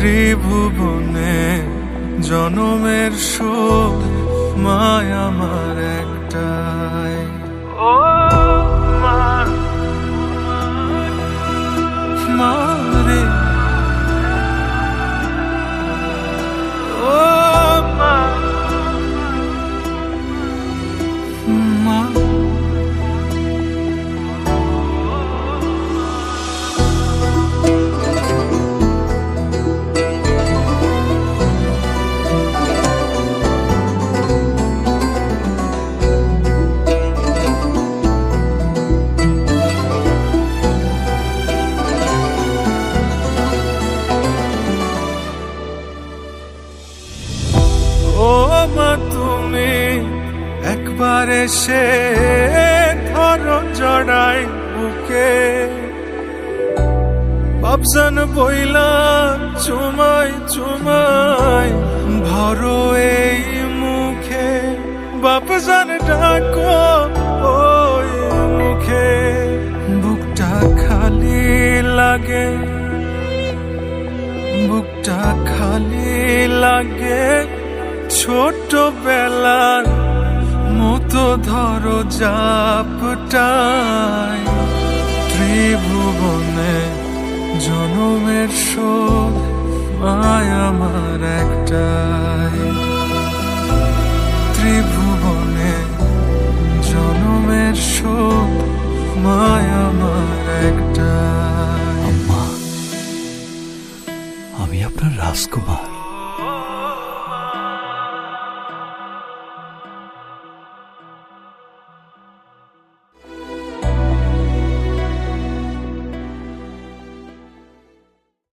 ত্রিভুবনে জনমের শোধ মায় আমার একটাই। ও মা মা রে ও মা মা একবার এসে ধরো জড়াই বুকে। বাবজান বইলা, চুমাই চুমাই ভরো এই মুখে। বাপজান ডাকো, ওই মুখে। বুকটা খালি লাগে, বুকটা খালি লাগে। ছোট বেলার মতো ধরো জাপটাই, ত্রিভুবনে জনমের শোধ মায় আমার একটাই। ত্রিভুবনে জনমের শোধ মায় আমার একটাই। আমি আপনার রাজকুমার।